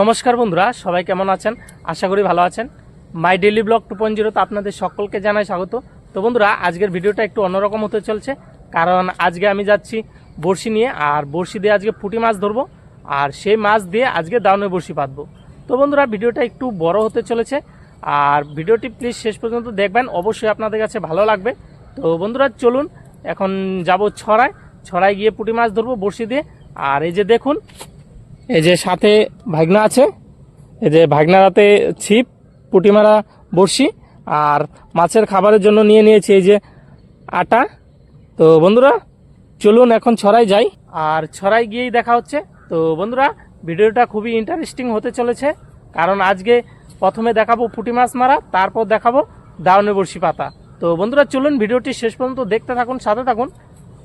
নমস্কার বন্ধুরা, সবাই কেমন আছেন? আশা করি ভালো আছেন। My daily vlog two point জিরোতে আপনাদের সকলকে জানাই স্বাগত। তো বন্ধুরা, আজকের ভিডিওটা একটু অন্যরকম হতে চলছে, কারণ আজকে আমি যাচ্ছি বড়শি নিয়ে, আর বড়শি দিয়ে আজকে পুঁটি মাছ ধরবো, আর সেই মাছ দিয়ে আজকে দাউনে বড়শি পাতবো। তো বন্ধুরা, ভিডিওটা একটু বড় হতে চলেছে, আর ভিডিওটি প্লিজ শেষ পর্যন্ত দেখবেন, অবশ্যই আপনাদের কাছে ভালো লাগবে। তো বন্ধুরা, চলুন, এখন যাব ছড়ায়। ছড়ায় গিয়ে পুঁটি মাছ ধরবো বড়শি দিয়ে, আর এই যে দেখুন এই যে সাথে ভাগনা আছে, এই যে ভাগনার হাতে ছিপ পুঁটি মারা বড়শি, আর মাছের খাবারের জন্য নিয়ে নিয়েছি এই যে আটা। তো বন্ধুরা, চলুন এখন ছড়াই যাই। আর ছড়াই গিয়েই দেখা হচ্ছে। তো বন্ধুরা, ভিডিওটা খুবই ইন্টারেস্টিং হতে চলেছে, কারণ আজকে প্রথমে দেখাবো পুঁটি মাছ মারা, তারপর দেখাবো দাউনে বড়শি পাতা। তো বন্ধুরা, চলুন ভিডিওটি শেষ পর্যন্ত দেখতে থাকুন, সাথে থাকুন।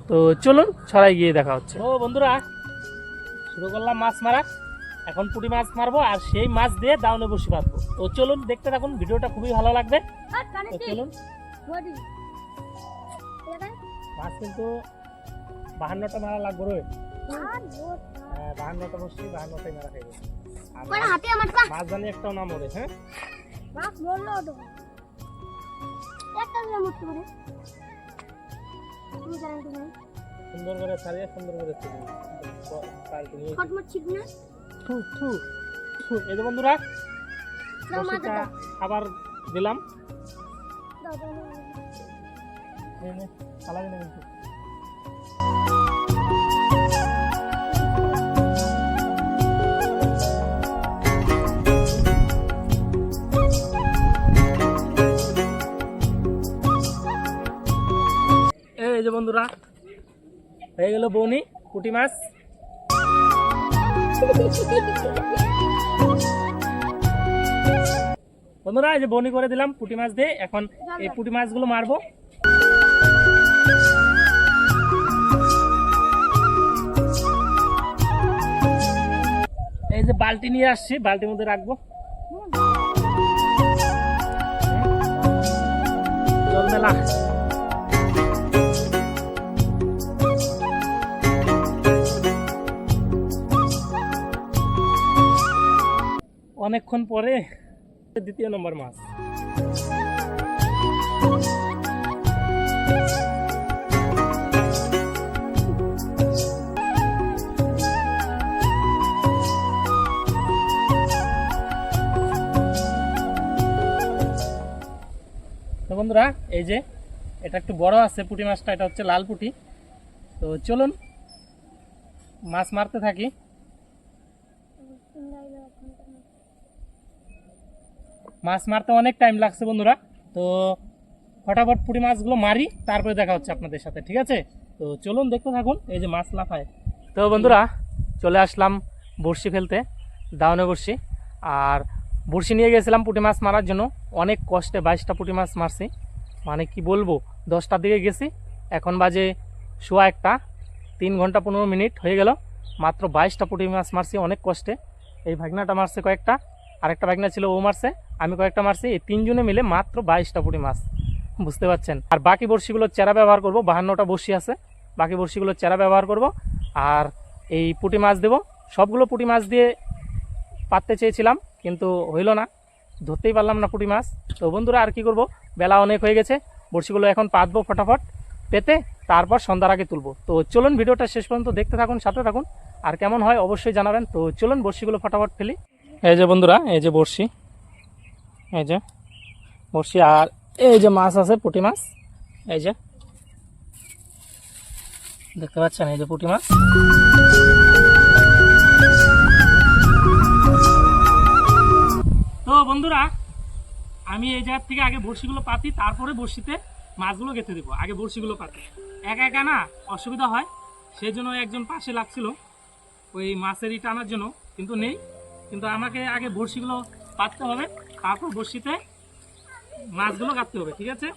তো চলুন, ছড়াই গিয়ে দেখা হচ্ছে। ও বন্ধুরা শুরু করলাম মাছ মারা। এখন পুঁটি মাছ মারবো আর সেই মাছ দিয়ে দাউনে বসি বাঁধবো তো চলুন দেখতে থাকুন ভিডিওটা খুবই ভালো লাগবে। তো চলুন। মাছ কিন্তু বাহান্নটা মারা লাগবে রে। হ্যাঁ, বাহান্নটা বসছি বাহান্নটাই মারা খাইবে মাছ জানি একটাও না মরে হ্যাঁ? বাপ বলল একটা মুক্তি করে তুমি জানেন তুমি সুন্দর করে ছাড়িয়ে সুন্দর করে তুলি এই যে বন্ধুরা আবার দিলাম। নে, কিন্তু। এই যে বন্ধুরা হয়ে গেল বৌনি পুঁটি মাছ। বন্ধুরা, এই যে বনি করে দিলাম পুঁটি মাছ দিয়ে, এখন এই পুঁটি মাছগুলো মারবো। এই যে বালতি নিয়ে আসছি, বালতির মধ্যে রাখব। জল মেলা। অনেকক্ষণ পরে দ্বিতীয় নম্বর মাছ। বন্ধুরা, এই যে এটা একটু বড় আছে পুঁটি মাছটা, এটা হচ্ছে লাল পুঁটি। তো চলুন মাছ মারতে থাকি। মাছ মারতে অনেক টাইম লাগছে বন্ধুরা। তো ফটাফট পুঁটি মাছগুলো মারি, তারপরে দেখা হচ্ছে আপনাদের সাথে, ঠিক আছে? তো চলুন দেখতে থাকুন, এই যে মাছ লাফায়। তো বন্ধুরা, চলে আসলাম বড়শি ফেলতে, দাওনে বড়শি। আর বড়শি নিয়ে গেছিলাম পুঁটি মাছ মারার জন্য। অনেক কষ্টে বাইশটা পুঁটি মাছ মারছি। মানে কি বলব, দশটার দিকে গেছি। এখন বাজে শোয়া একটা, তিন ঘণ্টা পনেরো মিনিট হয়ে গেল। মাত্র বাইশটা পুঁটি মাছ মারছি, অনেক কষ্টে। এই ভাগনাটা মারছে কয়েকটা। আরেকটা ভাগনা ছিল ও মারছে, আমি কয়েকটা মারছি, এই তিনজনে মিলে মাত্র বাইশটা পুঁটি মাছ, বুঝতে পারছেন? আর বাকি বড়শিগুলোর চেরা ব্যবহার করব, বাহান্নটা বড়শি আছে, বাকি বড়শিগুলোর চেরা ব্যবহার করব, আর এই পুঁটি মাছ দেব। সবগুলো পুঁটি মাছ দিয়ে পাততে চেয়েছিলাম, কিন্তু হইল না, ধরতেই পারলাম না পুঁটি মাছ। তো বন্ধুরা, আর কি করব? বেলা অনেক হয়ে গেছে, বড়শিগুলো এখন পাতবো ফটাফট, পেতে তারপর সন্ধ্যার আগে তুলবো। তো চলুন ভিডিওটা শেষ পর্যন্ত দেখতে থাকুন, সাথে থাকুন, আর কেমন হয় অবশ্যই জানাবেন। তো চলুন বড়শিগুলো ফটাফট ফেলি। এই যে বন্ধুরা, এই যে বড়শি, এই যে বড়শি, আর এই যে মাছ আছে, পুঁটি মাছ, এই যে। দেখতে পাচ্ছেন এই যে পুঁটি মাছ। তো বন্ধুরা, আমি এই জায়গার থেকে আগে বড়শিগুলো পাতি, তারপরে বড়শিতে মাছগুলো গেঁথে দেবো, আগে বড়শিগুলো পাতি। একা একা না, অসুবিধা হয় সেই জন্য একজন পাশে লাগছিল, ওই মাছেরই টানার জন্য, কিন্তু নেই। কিন্তু আমাকে আগে বড়শিগুলো পাততে হবে, তারপর বড়শিতে মাছগুলো কাটতে হবে, ঠিক আছে?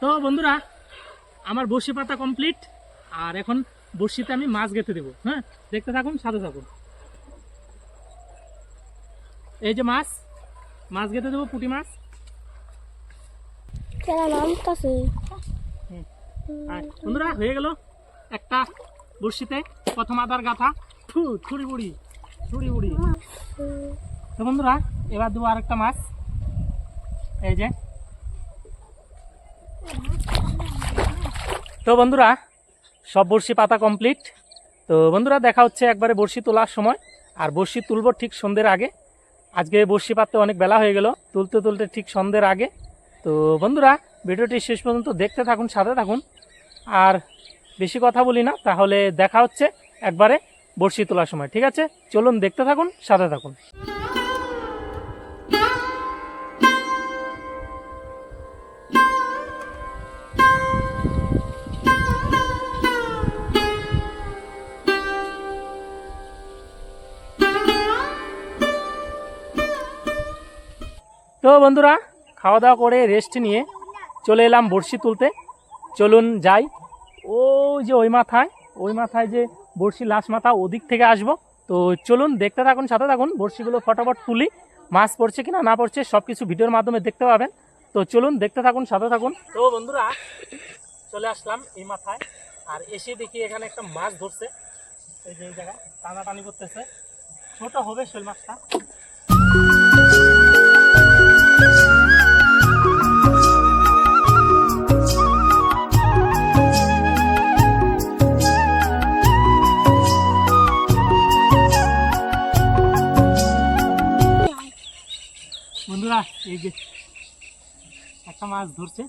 তো বন্ধুরা, আমার বসি পাতা কমপ্লিট আর এখন বড়শিতে আমি মাছ গেঁথে দেবো হ্যাঁ? দেখতে থাকুন সাথে থাকুন। এই যে মাছ মাছ গেঁথে দেবো পুঁটি মাছ। বন্ধুরা হয়ে গেল একটা বড়শিতে প্রথম আদার গাথা। ছুড়ি বুড়ি ছুড়ি বুড়ি। তো বন্ধুরা এবার দেবো আরেকটা মাছ। এই যে। তো বন্ধুরা সব বড়শি পাতা কমপ্লিট তো বন্ধুরা, দেখা হচ্ছে একবারে বড়শি তোলার সময়। আর বড়শি তুলব ঠিক সন্ধ্যের আগে। আজকে বড়শি পাততে অনেক বেলা হয়ে গেল, তুলতে তুলতে ঠিক সন্ধ্যের আগে। তো বন্ধুরা, ভিডিওটি শেষ পর্যন্ত দেখতে থাকুন, সাথে থাকুন। আর বেশি কথা বলি না, তাহলে দেখা হচ্ছে একবারে বড়শি তোলার সময়, ঠিক আছে? চলুন দেখতে থাকুন, সাথে থাকুন। তো বন্ধুরা, খাওয়া দাওয়া করে রেস্ট নিয়ে চলে এলাম বড়শি তুলতে। চলুন যাই। ও যে ওই মাথায় ওই মাথায় যে বড়শি লাশ মাথা ওদিক থেকে আসব। তো চলুন দেখতে থাকুন, সাথে থাকুন, বড়শিগুলো ফটাফট তুলি। মাছ পড়ছে কিনা, না পড়ছে সব কিছু ভিডিওর মাধ্যমে দেখতে পাবেন। তো চলুন দেখতে থাকুন, সাথে থাকুন। তো বন্ধুরা, চলে আসলাম এই মাথায়। আর এসে দেখি এখানে একটা মাছ ধরছে। এই যে এই জায়গায় টানাটানি করতেছে। ছোট হবে শোল মাছটা। বন্ধুরা এই যে একটা মাছ ধরছে।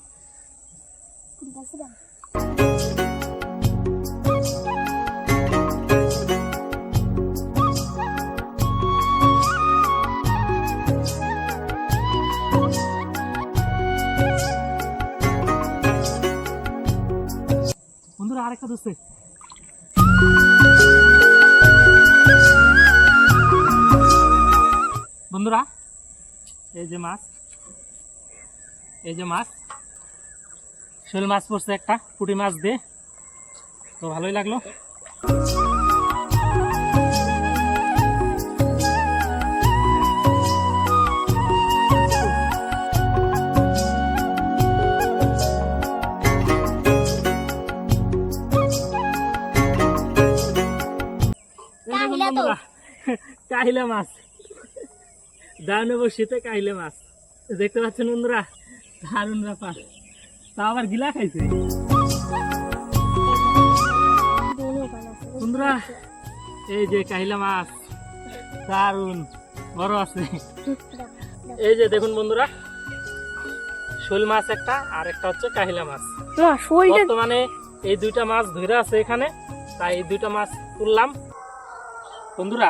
বন্ধুরা বন্ধুরা, এই যে মাছ, এই যে মাছ, শোল মাছ পড়ছে একটা, পুটি মাছ দিয়ে। তো ভালোই লাগল। বন্ধুরা, কাহিলা মাছ। দারুণ শীতে কাহিলে মাছ। দেখতে পাচ্ছেন বন্ধুরা দারুণ ব্যাপার তা আবার গিলা খাইছে। বন্ধুরা এই যে কাহিলা মাছ দারুণ বড় আছে। এই যে দেখুন বন্ধুরা শোল মাছ একটা আর একটা হচ্ছে কাহিলা মাছ। বর্তমানে এই দুইটা মাছ ধরে আছে এখানে তাই এই দুইটা মাছ তুললাম। বন্ধুরা,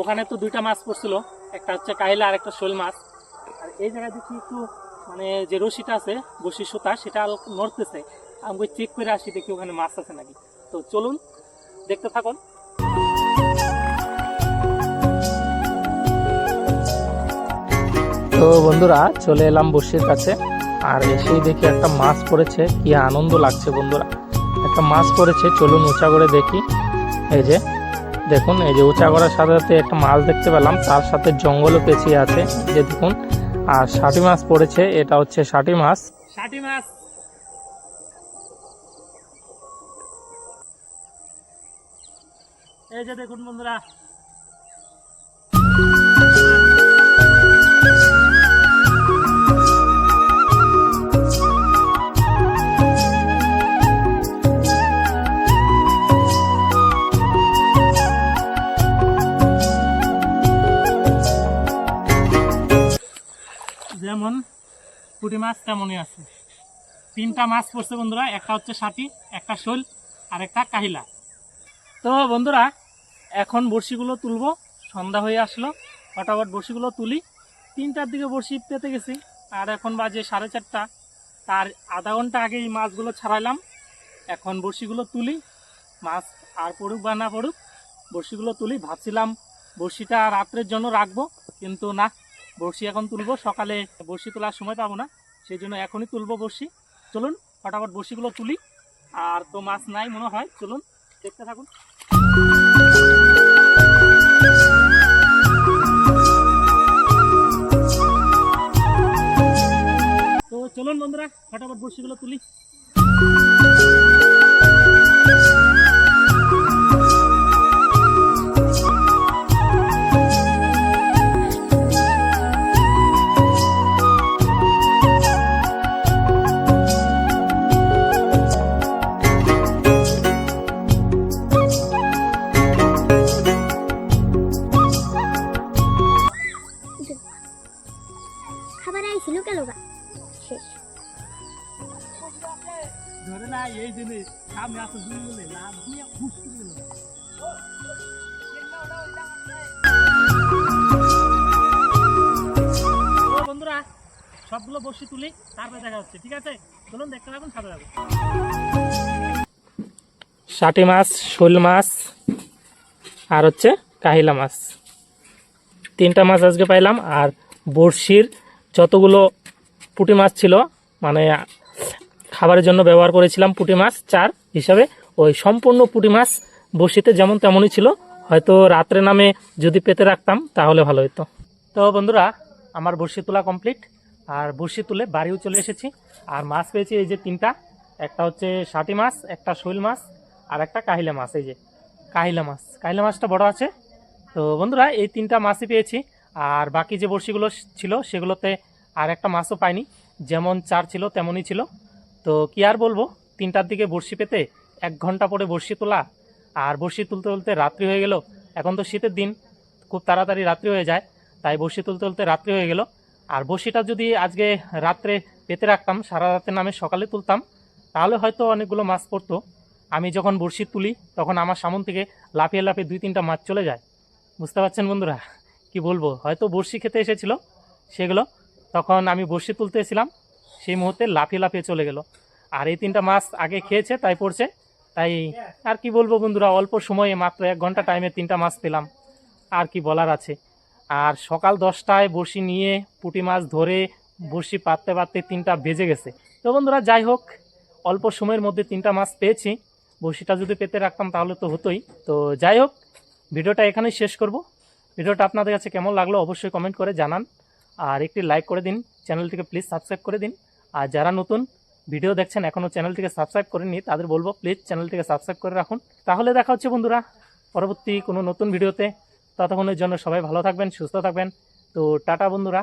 ওখানে তো দুইটা মাছ পড়ছিল। একটা হচ্ছে কাইলা আর একটা শোল মাছ। আর এই জায়গায় দেখি একটু মানে যে রশিটা আছে, বসি সুতা, সেটা নড়তেছে। আমি চেক করে আসি, দেখি ওখানে মাছ আছে নাকি। তো চলুন, দেখতে থাকুন। তো বন্ধুরা, চলে এলাম বসির কাছে। আর এসেই দেখি একটা মাছ পড়েছে, কি আনন্দ লাগছে বন্ধুরা। একটা মাছ পড়েছে, চলুন উঁচা করে দেখি। এই যে দেখুন, এই যে উঁচা করার সাথে সাথে একটা মাছ দেখতে পেলাম, তার সাথে জঙ্গলও পেঁচিয়ে আছে, যে দেখুন, আর ষাটি মাছ পড়েছে, এটা হচ্ছে ষাটি মাছ। ষাটি মাছ। এই যে দেখুন বন্ধুরা। পুঁটি মাছ তেমনই আছে। তিনটা মাছ পড়ছে বন্ধুরা, একটা হচ্ছে ষাটি একটা শোল, আর একটা কাহিলা। তো বন্ধুরা, এখন বড়শিগুলো তুলবো, সন্ধ্যা হয়ে আসলো। ফটাফট বড়শিগুলো তুলি। তিনটার দিকে বড়শি পেতে গেছি, আর এখন বাজে সাড়ে চারটা। তার আধা ঘণ্টা আগে এই মাছগুলো ছাড়াইলাম। এখন বড়শিগুলো তুলি, মাছ আর পড়ুক বা না পড়ুক, বড়শিগুলো তুলি। ভাবছিলাম বড়শিটা রাত্রের জন্য রাখব, কিন্তু না, বড়শি এখন তুলবো। সকালে বড়শি তোলার সময় পাবো না। সেই জন্য এখনই তুলবো বড়শি। চলুন, ফটাফট বড়শিগুলো তুলি। আর তো মাছ নাই মনে হয়, চলুন, দেখতে থাকুন। তো চলুন বন্ধুরা, ফটাফট বড়শিগুলো তুলি। সবগুলো বসে তুলি, তারপরে দেখা হচ্ছে, ঠিক আছে? চলুন দেখতে থাকুন, সাথে থাকুন। ষাটি মাছ, শোল মাছ, আর হচ্ছে কাহিলা মাছ। তিনটা মাছ আজকে পাইলাম, আর বড়শির যতগুলো পুঁটি মাছ ছিল মানে খাবারের জন্য ব্যবহার করেছিলাম পুঁটি মাছ, চার হিসাবে, ওই সম্পূর্ণ পুঁটি মাছ বসিতে যেমন তেমনই ছিল, হয়তো রাত্রে নামে যদি পেতে রাখতাম, তাহলে ভালো হতো তো বন্ধুরা, আমার বড়শি তোলা কমপ্লিট আর বড়শি তুলে বাড়িও চলে এসেছি। আর মাছ পেয়েছি এই যে তিনটা, একটা হচ্ছে ষাটি মাছ, একটা শৈল মাছ, আর একটা কাহিলা মাছ, এই যে কাহিলা মাছ। কাহিলা মাছটা বড় আছে। তো বন্ধুরা, এই তিনটা মাছই পেয়েছি। আর বাকি যে বড়শিগুলো ছিল, সেগুলোতে আর একটা মাছও পাইনি। যেমন চার ছিল, তেমনই ছিল। তো কি আর বলব, তিনটার দিকে বড়শি পেতে এক ঘণ্টা পরে বড়শি তোলা। আর বড়শি তুলতে তুলতে রাত্রি হয়ে গেল। এখন তো শীতের দিন, খুব তাড়াতাড়ি রাত্রি হয়ে যায়। তাই বড়শি তুলতে তুলতে রাত্রি হয়ে গেল। আর বড়শিটা যদি আজকে রাত্রে পেতে রাখতাম, সারা রাতের নামে সকালে তুলতাম, তাহলে হয়তো অনেকগুলো মাছ পড়তো। আমি যখন বড়শি তুলি, তখন আমার সামন থেকে লাফিয়ে লাফিয়ে দুই তিনটা মাছ চলে যায়। বুঝতে পারছেন বন্ধুরা? কি বলব? হয়তো বড়শি খেতে এসেছিল সেগুলো। তখন আমি বড়শি তুলতে এসেছিলাম, সেই মুহূর্তে লাফিয়ে লাফিয়ে চলে গেল। আর এই তিনটা মাছ আগে খেয়েছে, তাই পড়ছে। তাই আর কি বলব বন্ধুরা, অল্প সময়ে মাত্র এক ঘণ্টা টাইমে তিনটা মাছ পেলাম। আর কি বলার আছে? আর সকাল দশটায় বড়শি নিয়ে পুঁটি মাছ ধরে বড়শি পাততে পাততে তিনটা বেজে গেছে। তো বন্ধুরা, যাই হোক, অল্প সময়ের মধ্যে তিনটা মাছ পেয়েছি। বড়শিটা যদি পেতে রাখতাম তাহলে তো হতোই। তো যাই হোক, ভিডিওটা এখানেই শেষ করব। ভিডিওটা আপনাদের কাছে কেমন লাগল অবশ্যই কমেন্ট করে জানান। আর একটি লাইক করে দিন, চ্যানেলটিকে প্লিজ সাবস্ক্রাইব করে দিন। আর যারা নতুন ভিডিও দেখছেন, এখনও চ্যানেলটিকে সাবস্ক্রাইব করে করেননি, তাদের বলব প্লিজ চ্যানেলটিকে সাবস্ক্রাইব করে রাখুন। তাহলে দেখা হচ্ছে বন্ধুরা, পরবর্তী কোনো নতুন ভিডিওতে। ততক্ষণের জন্য সবাই ভালো থাকবেন সুস্থ থাকবেন। তো টাটা বন্ধুরা।